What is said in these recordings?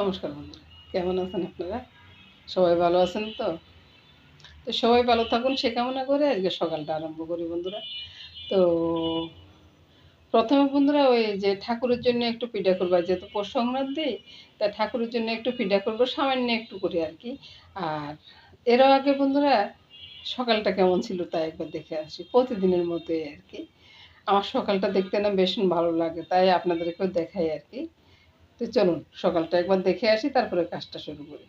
নমস্কার বন্ধুরা, কেমন আছেন আপনারা? সবাই ভালো আছেন তো? তো সবাই ভালো থাকুন, সে কামনা করে আজকে সকালটা আরম্ভ করি বন্ধুরা। তো প্রথমে বন্ধুরা ওই যে ঠাকুরের জন্য একটু পিঠা করব যেহেতু পৌষ সংক্রান্তি, তা ঠাকুরের জন্য একটু পিঠা করব, সামান্য একটু করে আর কি। আর এরও আগে বন্ধুরা সকালটা কেমন ছিল তা একবার দেখে আসি, প্রতিদিনের মতোই আর কি। আমার সকালটা দেখতে না ভীষণ ভালো লাগে, তাই আপনাদেরকেও দেখাই আর কি। তো চলুন, সকালটা একবার দেখে আসি, তারপরে কাজটা শুরু করি।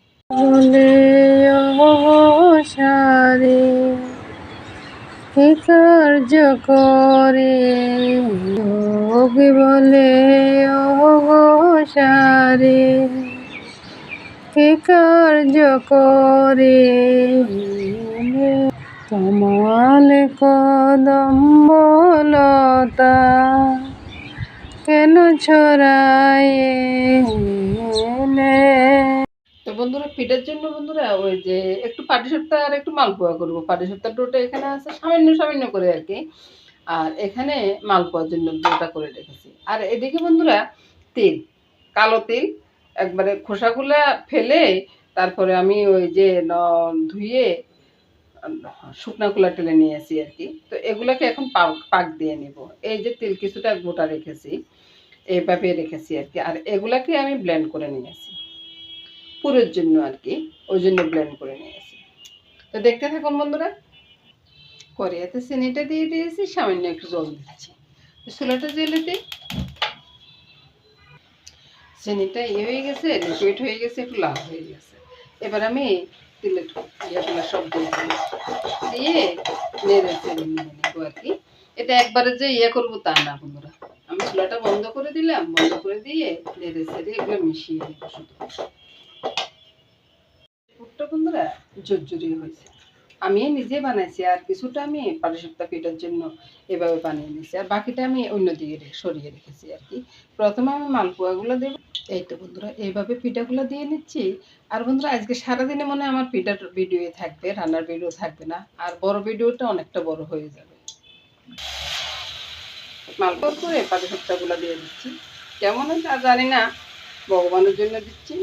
কার্য করে বলে সারে কি কার্য করে কমল কদম্বলতা ছড়ায় তো বন্ধুরা, পিঠার জন্য বন্ধুরা, ওই যে একটু পাটি সপ্তাহ আর একটু মালপোয়া করব। পাটি সপ্তাহ ডোটা এখানে আছে, সামান্য সামান্য করে আর কি। আর এখানে মালপোয়ার জন্য ডোটা করে রেখেছি। আর এদিকে বন্ধুরা, তিল, কালো তিল, একবারে খোসাগুলা ফেলে তারপরে আমি ওই যে ধুয়ে শুকনা কুলা টেলে নিয়ে আসি আর কি। তো এগুলাকে এখন পাক দিয়ে নিব। এই যে তিল কিছুটা গোটা রেখেছি। এইভাবে রেখেছি আর কি। আর এগুলাকে আমি ব্লেন্ড করে নিয়েছি পুরোর জন্য আর কি, ওই জন্য ব্লেন্ড করে নিয়েছি তো দেখতে থাকুন বন্ধুরা। করিয়াতে চিনিটা দিয়ে দিয়েছি, সামান্য একটু জল দিচ্ছি। জ্বেলে দিই। চিনিটা ইয়ে হয়ে গেছে লিকুইড হয়ে গেছে, একটু লাল হয়ে গেছে। এবার আমি তিলের ইয়েগুলো সব দিয়ে নেড়ে আর কি। এটা একবারে যে ইয়ে করব তা না বন্ধুরা। চুলাটা বন্ধ করে দিলাম, বন্ধ করে দিয়ে নেড়ে চেড়ে এগুলো মিশিয়ে নেব শুধু। পুরটা বন্ধুরা জোরজুরি হয়েছে। আমি নিজে বানাইছি, আর কিছুটা আমি পাটিসাপ্তা পিঠার জন্য এভাবে বানিয়ে নিয়েছি, আর বাকিটা আমি অন্যদিকে সরিয়ে রেখেছি আর কি। প্রথমে আমি মালপোয়াগুলো দেবো। এই তো বন্ধুরা, এইভাবে পিঠাগুলো দিয়ে নিচ্ছি। আর বন্ধুরা, আজকে সারাদিনে মনে আমার পিঠার ভিডিও থাকবে, রান্নার ভিডিও থাকবে না, আর বড় ভিডিওটা অনেকটা বড় হয়ে যাবে। মালপোয়ার করে পাটিসাপ্তাগুলো দিয়ে দিচ্ছি। কেমন হয় তা জানি না, ভগবানের জন্য দিচ্ছি।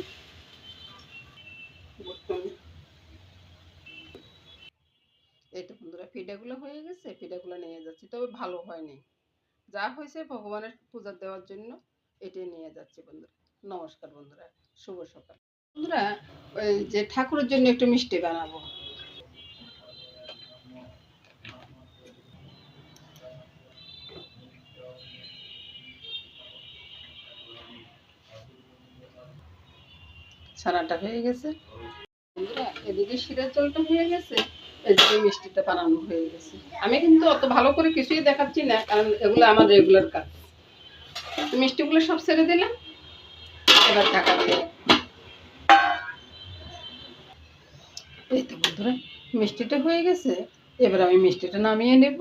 তো বন্ধুরা, পিঠাগুলো হয়ে গেছে, পিঠাগুলো নিয়ে যাচ্ছি। তবে ভালো হয়নি। যা হয়েছে ভগবানের পূজা দেওয়ার জন্য, এটাই নিয়ে যাচ্ছি বন্ধুরা। নমস্কার বন্ধুরা, শুভ সকাল। বন্ধুরা, ওই যে ঠাকুরের জন্য একটু মিষ্টি বানাবো। ছানাটা হয়ে গেছে। এদিকে শিরার জলটা হয়ে গেছে, এদিকে মিষ্টিটা বানানো হয়ে গেছে। আমি কিন্তু অত ভালো করে কিছুই দেখাচ্ছি না, কারণ এগুলো আমার রেগুলার কাজ। মিষ্টিগুলো সব ছেড়ে দিলাম। এবার ঢাকা দিয়ে এই তো বন্ধুরা, মিষ্টিটা হয়ে গেছে। এবার আমি মিষ্টিটা নামিয়ে নেব।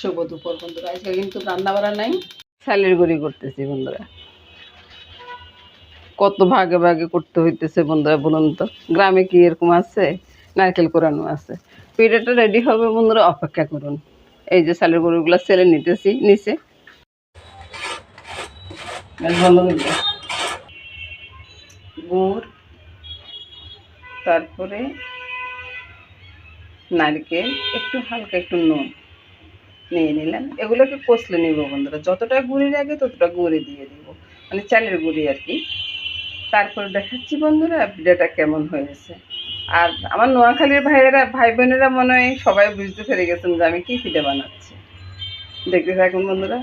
শুভ দুপুর বন্ধুরা, আজকে কিন্তু রান্না বাড়া নাই। চালের গুঁড়ি করতেছি বন্ধুরা। কত ভাগে ভাগে করতে হইতেছে বন্ধুরা, বলুন তো। গ্রামে কি এরকম আছে? নারকেল কোরানো আছে। পিঠাটা রেডি হবে বন্ধুরা, অপেক্ষা করুন। এই যে চালের গরুগুলো ছেলে নিতেছি নিচে গুড়, তারপরে নারকেল, একটু হালকা একটু নুন নিয়ে নিলাম। এগুলোকে কষলে নিব বন্ধুরা, যতটা গুড়ি লাগে ততটা গুড়ি দিয়ে দিব। মানে চালের গুঁড়ি আর কি। তারপর দেখাচ্ছি বন্ধুরা ভিডিওটা কেমন হয়েছে। আর আমার নোয়াখালীর ভাইয়েরা, ভাই বোনেরা মনে হয় সবাই বুঝতে পেরে গেছেন যে আমি কী পিঠে বানাচ্ছি। দেখতে থাকুন বন্ধুরা।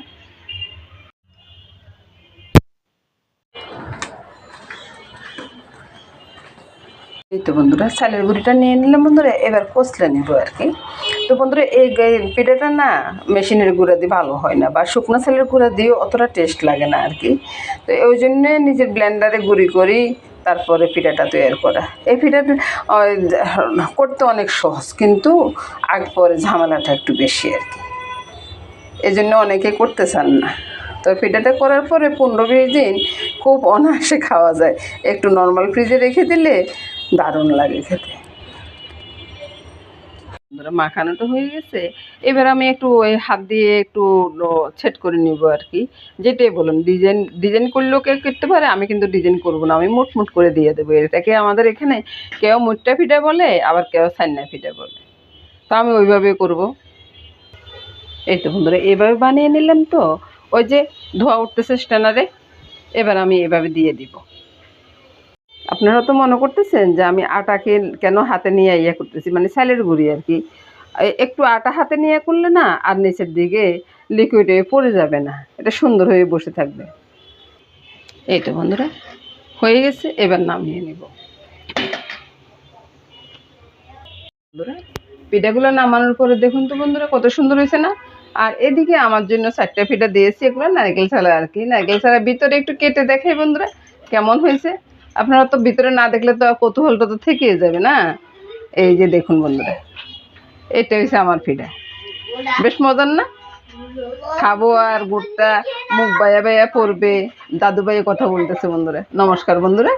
তো বন্ধুরা, চালের গুঁড়িটা নিয়ে নিলাম বন্ধুরা, এবার কষলে নেব আর কি। তো বন্ধুরা, এই পিঠাটা না মেশিনের গুঁড়া দিয়ে ভালো হয় না, বা শুকনো চালের গুঁড়া দিয়েও অতটা টেস্ট লাগে না আর কি। তো ওই জন্যে নিজের ব্লেন্ডারে গুঁড়ি করি, তারপরে পিঠাটা তৈরি করা। এই পিঠাটা করতে অনেক সহজ, কিন্তু আগ পরে ঝামেলাটা একটু বেশি আর কি। এই জন্য অনেকে করতে চান না। তো পিঠাটা করার পরে পনেরো বিশ দিন খুব অনায়াসে খাওয়া যায়। একটু নর্মাল ফ্রিজে রেখে দিলে দারুণ লাগে খেতে। মাখানোটা হয়ে গেছে। এবার আমি একটু ওই হাত দিয়ে একটু ছেট করে নিব আর কি। যেটাই বলুন, ডিজাইন ডিজাইন করলেও কেউ করতে পারে, আমি কিন্তু ডিজাইন করব না, আমি মুট মুট করে দিয়ে দেবো। এটাকে আমাদের এখানে কেউ মুটটা ফিটা বলে, আবার কেউ সান্না ফিটা বলে। তো আমি ওইভাবে করব। এই তো বন্ধুরা, এভাবে বানিয়ে নিলাম তো, ওই যে ধোয়া উঠতেছে স্ট্যানারে, এবার আমি এভাবে দিয়ে দিব। আপনারা তো মনে করতেছেন যে আমি আটাকে কেন হাতে নিয়ে ইয়ে করতেছি? মানে স্যালের গুঁড়ি আর কি। একটু আটা হাতে নিয়ে করলে না আর নিচের দিকে লিকুইড হয়ে পড়ে যাবে না। এটা সুন্দর হয়ে বসে থাকবে। এই তো বন্ধুরা, হয়ে গেছে, এবার নামিয়ে নিব। বন্ধুরা, পিঠাগুলো নামানোর পরে দেখুন তো বন্ধুরা, কত সুন্দর হয়েছে না? আর এদিকে আমার জন্য চারটা পিঠা দিয়েছি, এগুলো নারকেল ছাড়া আর কি। নারকেল ছাড়া ভিতরে একটু কেটে দেখাই বন্ধুরা, কেমন হয়েছে? আপনারা তো ভিতরে না দেখলে তো কৌতূহলটা তো থেকে যাবে, না? এই যে দেখুন বন্ধুরা, এটা হয়েছে আমার ফিডা। বেশ মজার না? খাব আর গুড়টা মুখ বাইয়া বাইয়া পড়বে দাদু ভাইয়ে কথা বলতেছে বন্ধুরা। নমস্কার বন্ধুরা।